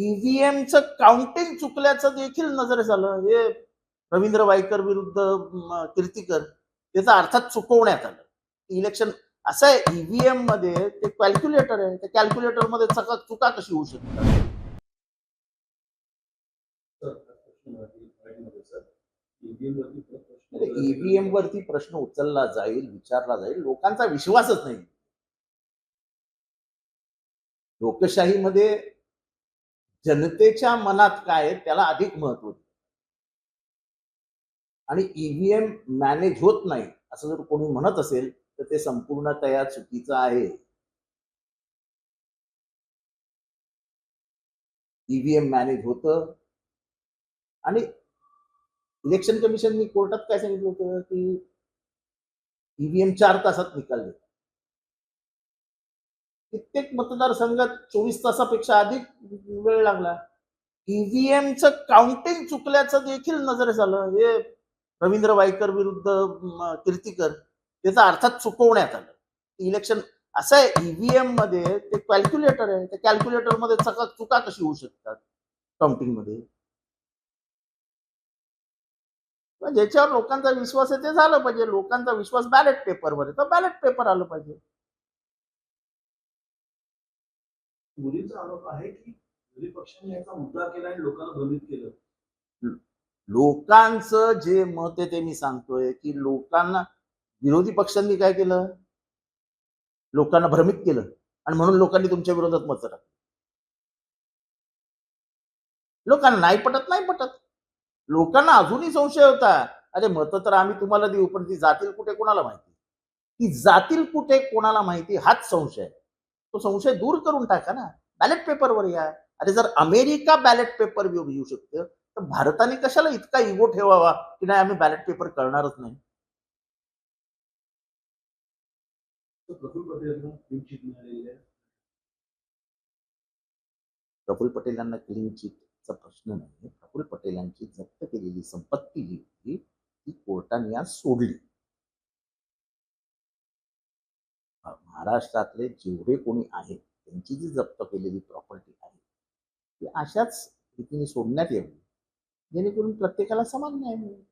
ईव्हीएमचं counting चुकल्याचं देखील नजरेस आलं हे रवींद्र वाईकर विरुद्ध कीर्तीकर त्याचा अर्थात चुकवण्यात आलं. इलेक्शन असं आहे ईव्हीएममध्ये ते कॅल्क्युलेटर आहे. त्या कॅल्क्युलेटरमध्ये सगळं चुका कशी होऊ शकतात? ईव्हीएम वरती प्रश्न उचलला जाईल विचारला जाईल लोकांचा विश्वासच नाही. लोकशाहीमध्ये जनतेच्या मनात काय आहे त्याला अधिक महत्त्व आणि ईव्हीएम मॅनेज होत नाही असं जर कोणी म्हणत असेल तर ते संपूर्णतया चुकीचं आहे. ईव्हीएम मॅनेज होतं. आणि इलेक्शन कमिशननी कोर्टात काय सांगितलं होतं की ईव्हीएम चार तासात निकाल देतात कित्येक मतदारसंघात चोवीस तासापेक्षा अधिक वेळ लागला. ईव्हीएमचं काउंटिंग चुकल्याचं देखील नजरेस आलं. हे रवींद्र वाईकर विरुद्ध कीर्तीकर त्याचा अर्थात चुकवण्यात आलं. इलेक्शन असं आहे ईव्हीएममध्ये ते कॅल्क्युलेटर आहे. त्या कॅल्क्युलेटरमध्ये चका चुका कशी होऊ शकतात? काउंटिंगमध्ये ज्याच्यावर लोकांचा विश्वास आहे ते झालं पाहिजे. लोकांचा विश्वास बॅलेट पेपरवर आहे. तर बॅलेट पेपर आलं पाहिजे. मोदींचा आरोप आहे की विरोधी पक्षांनी याचा मुद्दा केला आणि लोकांना भ्रमित केलं. लोकांचं जे मत आहे ते मी सांगतोय की लोकांना विरोधी पक्षांनी काय केलं? लोकांना भ्रमित केलं. आणि म्हणून लोकांनी तुमच्या विरोधात मत टाकलं लोकांना नाही पटत नाही पटत. लोकांना अजूनही संशय होता. अरे मत तर आम्ही तुम्हाला देऊ पण ती जातील कुठे कोणाला माहिती? ती जातील कुठे कोणाला माहिती हाच संशय आहे. तो संशय दूर करून टाका ना. बॅलेट पेपरवर या. अरे जर अमेरिका बॅलेट पेपर येऊ शकते तर भारताने कशाला इतका इगो ठेवावा की नाही आम्ही बॅलेट पेपर करणारच नाही? तर प्रफुल्ल पटेलांना क्लीन चिटचा प्रश्न नाही. प्रफुल्ल पटेलांची जप्त केलेली संपत्ती जी होती ती कोर्टाने आज सोडली. महाराष्ट्रातले जेवढे कोणी आहेत त्यांची जी जप्त केलेली प्रॉपर्टी आहे ती अशाच रीतीने सोडण्यात यावी जेणेकरून प्रत्येकाला समान न्याय मिळेल.